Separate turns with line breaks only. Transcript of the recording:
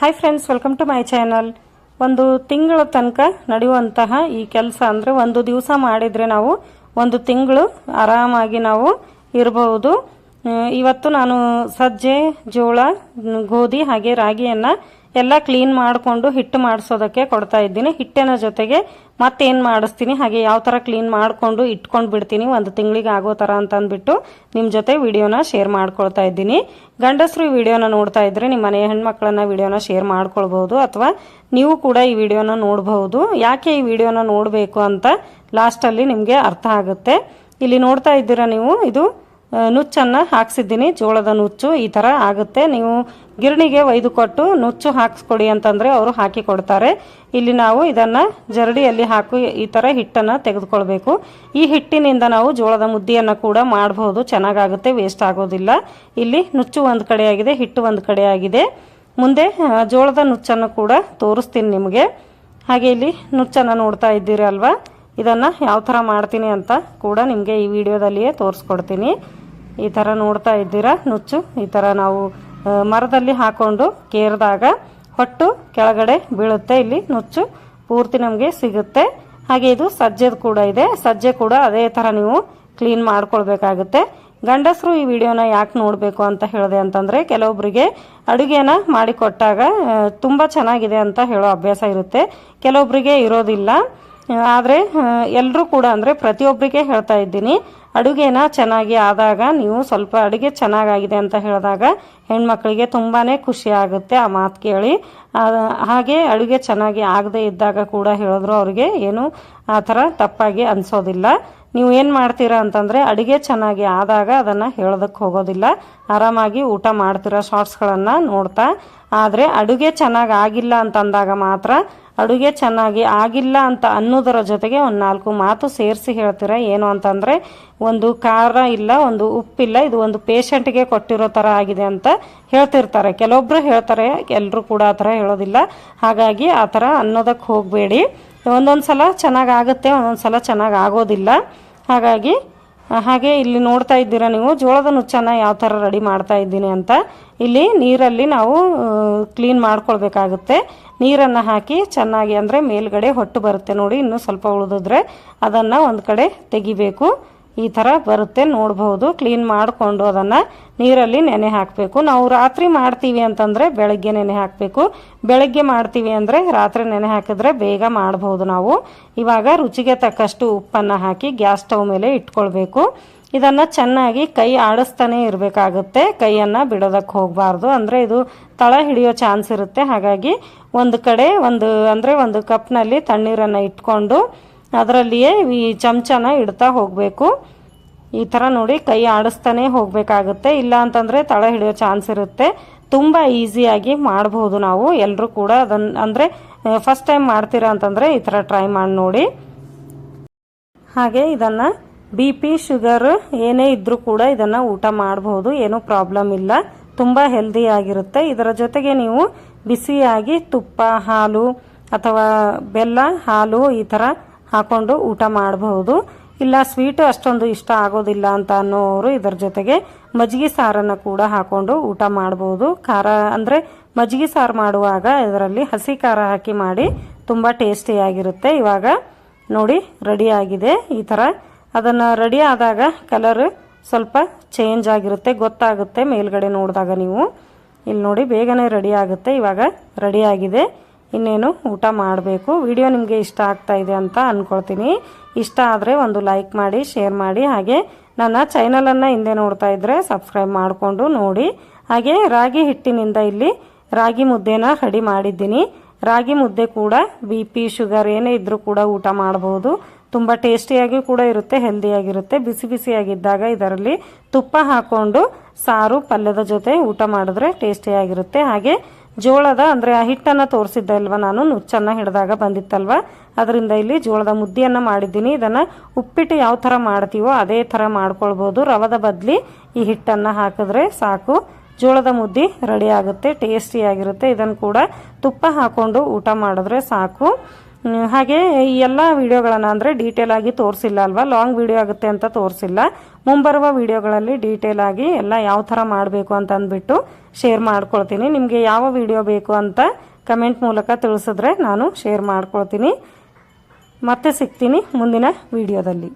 Hi friends welcome to my channel ಒಂದು ತಿಂಗಳ ತನಕ ನಡೆಯುವಂತಹ ಈ ಕೆಲಸ ಅಂದರೆ ಒಂದು ದಿವಸ ಮಾಡಿದರೆ ನಾವು ಒಂದು ತಿಂಗಳು ಆರಾಮಾಗಿ ನಾವು ಇರಬಹುದು. ಇವತ್ತು ನಾನು ಸಜ್ಜೆ, ಜೋಳ, ಗೋಧಿ ಹಾಗೆ ರಾಗಿಯನ್ನು ಎಲ್ಲ ಕ್ಲೀನ್ ಮಾಡಿಕೊಂಡು ಹಿಟ್ಟು ಮಾಡಿಸೋದಕ್ಕೆ ಕೊಡ್ತಾ ಇದ್ದೀನಿ. ಹಿಟ್ಟಿನ ಜೊತೆಗೆ ಮತ್ತೇನು ಮಾಡಿಸ್ತೀನಿ? ಹಾಗೆ ಯಾವ ಥರ ಕ್ಲೀನ್ ಮಾಡಿಕೊಂಡು ಇಟ್ಕೊಂಡು ಬಿಡ್ತೀನಿ? ಒಂದು ತಿಂಗಳಿಗೆ ಆಗೋ ಥರ ಅಂತ ಅಂದ್ಬಿಟ್ಟು ನಿಮ್ಮ ಜೊತೆ ವಿಡಿಯೋನ ಶೇರ್ ಮಾಡ್ಕೊಳ್ತಾ ಇದ್ದೀನಿ. ಗಂಡಸರು ಈ ವಿಡಿಯೋನ ನೋಡ್ತಾ ಇದ್ರೆ ನಿಮ್ಮ ಮನೆಯ ಹೆಣ್ಮಕ್ಳನ್ನ ವಿಡಿಯೋನ ಶೇರ್ ಮಾಡ್ಕೊಳ್ಬಹುದು ಅಥವಾ ನೀವು ಕೂಡ ಈ ವಿಡಿಯೋನ ನೋಡಬಹುದು. ಯಾಕೆ ಈ ವಿಡಿಯೋನ ನೋಡಬೇಕು ಅಂತ ಲಾಸ್ಟಲ್ಲಿ ನಿಮಗೆ ಅರ್ಥ ಆಗುತ್ತೆ. ಇಲ್ಲಿ ನೋಡ್ತಾ ಇದ್ದೀರಾ ನೀವು? ಇದು ನುಚ್ಚನ್ನು ಹಾಕ್ಸಿದ್ದೀನಿ. ಜೋಳದ ನುಚ್ಚು ಈ ಥರ ಆಗುತ್ತೆ. ನೀವು ಗಿರಣಿಗೆ ಒಯ್ದು ಕೊಟ್ಟು ನುಚ್ಚು ಹಾಕಿಸ್ಕೊಡಿ ಅಂತಂದರೆ ಅವರು ಹಾಕಿ ಕೊಡ್ತಾರೆ. ಇಲ್ಲಿ ನಾವು ಇದನ್ನು ಜರಡಿಯಲ್ಲಿ ಹಾಕಿ ಈ ಥರ ಹಿಟ್ಟನ್ನು ತೆಗೆದುಕೊಳ್ಬೇಕು. ಈ ಹಿಟ್ಟಿನಿಂದ ನಾವು ಜೋಳದ ಮುದ್ದೆಯನ್ನು ಕೂಡ ಮಾಡಬಹುದು ಚೆನ್ನಾಗಾಗುತ್ತೆ ವೇಸ್ಟ್ ಆಗೋದಿಲ್ಲ. ಇಲ್ಲಿ ನುಚ್ಚು ಒಂದು ಕಡೆ ಆಗಿದೆ, ಹಿಟ್ಟು ಒಂದು ಕಡೆ ಆಗಿದೆ. ಮುಂದೆ ಜೋಳದ ನುಚ್ಚನ್ನು ಕೂಡ ತೋರಿಸ್ತೀನಿ ನಿಮಗೆ. ಹಾಗೆ ಇಲ್ಲಿ ನುಚ್ಚನ್ನು ನೋಡ್ತಾ ಇದ್ದೀರಿ ಅಲ್ವಾ? ಇದನ್ನು ಯಾವ ಥರ ಮಾಡ್ತೀನಿ ಅಂತ ಕೂಡ ನಿಮಗೆ ಈ ವಿಡಿಯೋದಲ್ಲಿಯೇ ತೋರಿಸ್ಕೊಡ್ತೀನಿ. ಈ ಥರ ನೋಡ್ತಾ ಇದ್ದೀರಾ, ನುಚ್ಚು? ಈ ಥರ ನಾವು ಮರದಲ್ಲಿ ಹಾಕೊಂಡು ಕೇರಿದಾಗ ಹೊಟ್ಟು ಕೆಳಗಡೆ ಬೀಳುತ್ತೆ, ಇಲ್ಲಿ ನುಚ್ಚು ಪೂರ್ತಿ ನಮಗೆ ಸಿಗುತ್ತೆ. ಹಾಗೆ ಇದು ಸಜ್ಜೆದು ಕೂಡ ಇದೆ. ಸಜ್ಜೆ ಕೂಡ ಅದೇ ಥರ ನೀವು ಕ್ಲೀನ್ ಮಾಡ್ಕೊಳ್ಬೇಕಾಗುತ್ತೆ. ಗಂಡಸರು ಈ ವಿಡಿಯೋನ ಯಾಕೆ ನೋಡಬೇಕು ಅಂತ ಹೇಳಿದೆ ಅಂತಂದರೆ ಕೆಲವೊಬ್ಬರಿಗೆ ಅಡುಗೆನ ಮಾಡಿಕೊಟ್ಟಾಗ ತುಂಬ ಚೆನ್ನಾಗಿದೆ ಅಂತ ಹೇಳೋ ಅಭ್ಯಾಸ ಇರುತ್ತೆ. ಕೆಲವೊಬ್ಬರಿಗೆ ಇರೋದಿಲ್ಲ. ಆದರೆ ಎಲ್ಲರೂ ಕೂಡ ಅಂದರೆ ಪ್ರತಿಯೊಬ್ಬರಿಗೆ ಹೇಳ್ತಾ ಇದ್ದೀನಿ, ಅಡುಗೆನ ಚೆನ್ನಾಗಿ ಆದಾಗ ನೀವು ಸ್ವಲ್ಪ ಅಡುಗೆ ಚೆನ್ನಾಗಾಗಿದೆ ಅಂತ ಹೇಳಿದಾಗ ಹೆಣ್ಮಕ್ಳಿಗೆ ತುಂಬಾ ಖುಷಿ ಆಗುತ್ತೆ ಆ ಮಾತು ಕೇಳಿ. ಹಾಗೆ ಅಡುಗೆ ಚೆನ್ನಾಗಿ ಆಗದೇ ಇದ್ದಾಗ ಕೂಡ ಹೇಳಿದ್ರು ಅವ್ರಿಗೆ ಏನು ಆ ಥರ ತಪ್ಪಾಗಿ ಅನಿಸೋದಿಲ್ಲ. ನೀವು ಏನು ಮಾಡ್ತೀರಾ ಅಂತಂದರೆ ಅಡುಗೆ ಚೆನ್ನಾಗಿ ಆದಾಗ ಅದನ್ನು ಹೇಳೋದಕ್ಕೆ ಹೋಗೋದಿಲ್ಲ. ಆರಾಮಾಗಿ ಊಟ ಮಾಡ್ತೀರಾ ಶಾರ್ಟ್ಸ್ಗಳನ್ನು ನೋಡ್ತಾ. ಆದರೆ ಅಡುಗೆ ಚೆನ್ನಾಗಿ ಆಗಿಲ್ಲ ಅಂತಂದಾಗ ಮಾತ್ರ ಅಡುಗೆ ಚೆನ್ನಾಗಿ ಆಗಿಲ್ಲ ಅಂತ ಅನ್ನೋದರ ಜೊತೆಗೆ ಒಂದು ನಾಲ್ಕು ಮಾತು ಸೇರಿಸಿ ಹೇಳ್ತೀರಾ ಏನು ಅಂತಂದರೆ, ಒಂದು ಖಾರ ಇಲ್ಲ, ಒಂದು ಉಪ್ಪಿಲ್ಲ, ಇದು ಒಂದು ಪೇಷಂಟ್ಗೆ ಕೊಟ್ಟಿರೋ ಥರ ಆಗಿದೆ ಅಂತ ಹೇಳ್ತಿರ್ತಾರೆ. ಕೆಲವೊಬ್ಬರು ಹೇಳ್ತಾರೆ ಎಲ್ಲರೂ ಕೂಡ ಆ ಥರ ಹೇಳೋದಿಲ್ಲ. ಹಾಗಾಗಿ ಆ ಥರ ಅನ್ನೋದಕ್ಕೆ ಹೋಗಬೇಡಿ. ಒಂದೊಂದು ಸಲ ಚೆನ್ನಾಗಿ ಆಗುತ್ತೆ ಒಂದೊಂದು ಸಲ ಚೆನ್ನಾಗಿ ಆಗೋದಿಲ್ಲ. ಹಾಗಾಗಿ ಹಾಗೆ ಇಲ್ಲಿ ನೋಡ್ತಾ ಇದ್ದೀರಾ ನೀವು, ಜೋಳದ ನುಚ್ಚನ್ನು ಯಾವ ಥರ ರೆಡಿ ಮಾಡ್ತಾ ಇದ್ದೀನಿ ಅಂತ. ಇಲ್ಲಿ ನೀರಲ್ಲಿ ನಾವು ಕ್ಲೀನ್ ಮಾಡ್ಕೊಳ್ಬೇಕಾಗುತ್ತೆ. ನೀರನ್ನು ಹಾಕಿ ಚೆನ್ನಾಗಿ ಅಂದರೆ ಮೇಲ್ಗಡೆ ಹೊಟ್ಟು ಬರುತ್ತೆ ನೋಡಿ, ಇನ್ನೂ ಸ್ವಲ್ಪ ಉಳಿದಿದ್ರೆ ಅದನ್ನು ಒಂದು ಕಡೆ ತೆಗಿಬೇಕು. ಈ ಥರ ಬರುತ್ತೆ, ನೋಡ್ಬೋದು. ಕ್ಲೀನ್ ಮಾಡಿಕೊಂಡು ಅದನ್ನು ನೀರಲ್ಲಿ ನೆನೆ ಹಾಕಬೇಕು. ನಾವು ರಾತ್ರಿ ಮಾಡ್ತೀವಿ ಅಂತಂದರೆ ಬೆಳಗ್ಗೆ ನೆನೆ ಹಾಕಬೇಕು. ಬೆಳಗ್ಗೆ ಮಾಡ್ತೀವಿ ಅಂದರೆ ರಾತ್ರಿ ನೆನೆ ಹಾಕಿದ್ರೆ ಬೇಗ ಮಾಡ್ಬೋದು ನಾವು. ಇವಾಗ ರುಚಿಗೆ ತಕ್ಕಷ್ಟು ಉಪ್ಪನ್ನು ಹಾಕಿ ಗ್ಯಾಸ್ ಸ್ಟವ್ ಮೇಲೆ ಇಟ್ಕೊಳ್ಬೇಕು. ಇದನ್ನು ಚೆನ್ನಾಗಿ ಕೈ ಆಡಿಸ್ತಾನೆ ಇರಬೇಕಾಗುತ್ತೆ. ಕೈಯನ್ನು ಬಿಡೋದಕ್ಕೆ ಹೋಗಬಾರ್ದು. ಅಂದರೆ ಇದು ತಳ ಹಿಡಿಯೋ ಚಾನ್ಸ್ ಇರುತ್ತೆ. ಹಾಗಾಗಿ ಒಂದು ಕಡೆ ಒಂದು, ಅಂದರೆ ಒಂದು ಕಪ್ನಲ್ಲಿ ತಣ್ಣೀರನ್ನು ಇಟ್ಕೊಂಡು ಅದರಲ್ಲಿಯೇ ಈ ಚಮಚನ ಇಡ್ತಾ ಹೋಗಬೇಕು. ಈ ಥರ ನೋಡಿ ಕೈ ಆಡಿಸ್ತಾನೆ ಹೋಗಬೇಕಾಗುತ್ತೆ. ಇಲ್ಲ ಅಂತಂದರೆ ತಳ ಹಿಡಿಯೋ ಚಾನ್ಸ್ ಇರುತ್ತೆ. ತುಂಬ ಈಸಿಯಾಗಿ ಮಾಡ್ಬೋದು ನಾವು ಎಲ್ಲರೂ ಕೂಡ. ಅದನ್ನು ಅಂದರೆ ಫಸ್ಟ್ ಟೈಮ್ ಮಾಡ್ತೀರಾ ಅಂತಂದರೆ ಈ ಥರ ಟ್ರೈ ಮಾಡಿ ನೋಡಿ. ಹಾಗೆ ಇದನ್ನು ಬಿ ಪಿ ಶುಗರ್ ಏನೇ ಇದ್ದರೂ ಕೂಡ ಇದನ್ನು ಊಟ ಮಾಡಬಹುದು ಏನೂ ಪ್ರಾಬ್ಲಮ್ ಇಲ್ಲ. ತುಂಬ ಹೆಲ್ದಿಯಾಗಿರುತ್ತೆ ಇದರ ಜೊತೆಗೆ ನೀವು ಬಿಸಿಯಾಗಿ ತುಪ್ಪ, ಹಾಲು ಅಥವಾ ಬೆಲ್ಲ, ಹಾಲು ಈ ಥರ ಹಾಕೊಂಡು ಊಟ ಮಾಡಬಹುದು. ಇಲ್ಲ ಸ್ವೀಟ್ ಅಷ್ಟೊಂದು ಇಷ್ಟ ಆಗೋದಿಲ್ಲ ಅಂತ ಅನ್ನೋರು ಇದರ ಜೊತೆಗೆ ಮಜ್ಜಿಗೆ ಸಾರನ್ನು ಕೂಡ ಹಾಕೊಂಡು ಊಟ ಮಾಡಬಹುದು. ಖಾರ ಅಂದರೆ ಮಜ್ಜಿಗೆ ಸಾರು ಮಾಡುವಾಗ ಇದರಲ್ಲಿ ಹಸಿ ಖಾರ ಹಾಕಿ ಮಾಡಿ ತುಂಬ ಟೇಸ್ಟಿಯಾಗಿರುತ್ತೆ ಇವಾಗ ನೋಡಿ ರೆಡಿ ಆಗಿದೆ. ಈ ಥರ ಅದನ್ನು ರೆಡಿ ಆದಾಗ ಕಲರ್ ಸ್ವಲ್ಪ ಚೇಂಜ್ ಆಗಿರುತ್ತೆ, ಗೊತ್ತಾಗುತ್ತೆ ಮೇಲ್ಗಡೆ ನೋಡಿದಾಗ ನೀವು. ಇಲ್ಲಿ ನೋಡಿ, ಬೇಗನೆ ರೆಡಿ ಆಗುತ್ತೆ. ಇವಾಗ ರೆಡಿ ಆಗಿದೆ. ಇನ್ನೇನು ಊಟ ಮಾಡಬೇಕು. ವಿಡಿಯೋ ನಿಮಗೆ ಇಷ್ಟ ಆಗ್ತಾ ಇದೆ ಅಂತ ಅಂದ್ಕೊಳ್ತೀನಿ ಇಷ್ಟ ಆದರೆ ಒಂದು ಲೈಕ್ ಮಾಡಿ, ಶೇರ್ ಮಾಡಿ. ಹಾಗೆ ನನ್ನ ಚಾನಲನ್ನು ಹಿಂದೆ ನೋಡ್ತಾ ಇದ್ದರೆ ಸಬ್ಸ್ಕ್ರೈಬ್ ಮಾಡಿಕೊಂಡು ನೋಡಿ. ಹಾಗೆ ರಾಗಿ ಹಿಟ್ಟಿನಿಂದ ಇಲ್ಲಿ ರಾಗಿ ಮುದ್ದೆನ ರೆಡಿ ಮಾಡಿದ್ದೀನಿ. ರಾಗಿ ಮುದ್ದೆ ಕೂಡ ಬಿ ಪಿ ಶುಗರ್ ಏನೇ ಇದ್ದರೂ ಕೂಡ ಊಟ ಮಾಡಬಹುದು ತುಂಬ ಟೇಸ್ಟಿಯಾಗಿ ಕೂಡ ಇರುತ್ತೆ, ಹೆಲ್ದಿಯಾಗಿರುತ್ತೆ. ಬಿಸಿ ಬಿಸಿಯಾಗಿದ್ದಾಗ ಇದರಲ್ಲಿ ತುಪ್ಪ ಹಾಕ್ಕೊಂಡು ಸಾರು, ಪಲ್ಯದ ಜೊತೆ ಊಟ ಮಾಡಿದ್ರೆ ಟೇಸ್ಟಿಯಾಗಿರುತ್ತೆ. ಹಾಗೆ ಜೋಳದ, ಅಂದರೆ ಆ ಹಿಟ್ಟನ್ನು ತೋರಿಸಿದ್ದೆ ಅಲ್ವಾ ನಾನು ನುಚ್ಚನ್ನು ಹಿಡಿದಾಗ ಬಂದಿತ್ತಲ್ವ? ಅದರಿಂದ ಇಲ್ಲಿ ಜೋಳದ ಮುದ್ದೆಯನ್ನು ಮಾಡಿದ್ದೀನಿ. ಇದನ್ನು ಉಪ್ಪಿಟ್ಟು ಯಾವ ಥರ ಮಾಡ್ತೀವೋ ಅದೇ ಥರ ಮಾಡ್ಕೊಳ್ಬೋದು. ರವದ ಬದಲಿ ಈ ಹಿಟ್ಟನ್ನು ಹಾಕಿದ್ರೆ ಸಾಕು. ಜೋಳದ ಮುದ್ದೆ ರೆಡಿ ಆಗುತ್ತೆ ಟೇಸ್ಟಿಯಾಗಿರುತ್ತೆ ಇದನ್ನು ಕೂಡ ತುಪ್ಪ ಹಾಕ್ಕೊಂಡು ಊಟ ಮಾಡಿದ್ರೆ ಸಾಕು. ಹಾಗೆ ಈ ಎಲ್ಲ ವಿಡಿಯೋಗಳನ್ನು ಅಂದರೆ ಡೀಟೇಲ್ ಆಗಿ ತೋರಿಸಿಲ್ಲ ಅಲ್ವಾ? ಲಾಂಗ್ ವಿಡಿಯೋ ಆಗುತ್ತೆ ಅಂತ ತೋರಿಸಿಲ್ಲ. ಮುಂಬರುವ ವಿಡಿಯೋಗಳಲ್ಲಿ ಡೀಟೇಲ್ ಆಗಿ ಎಲ್ಲ ಯಾವ ಥರ ಮಾಡಬೇಕು ಅಂತ ಅಂದ್ಬಿಟ್ಟು ಶೇರ್ ಮಾಡ್ಕೊಳ್ತೀನಿ. ನಿಮಗೆ ಯಾವ ವಿಡಿಯೋ ಬೇಕು ಅಂತ ಕಮೆಂಟ್ ಮೂಲಕ ತಿಳಿಸಿದ್ರೆ ನಾನು ಶೇರ್ ಮಾಡ್ಕೊಳ್ತೀನಿ. ಮತ್ತೆ ಸಿಗ್ತೀನಿ ಮುಂದಿನ ವಿಡಿಯೋದಲ್ಲಿ.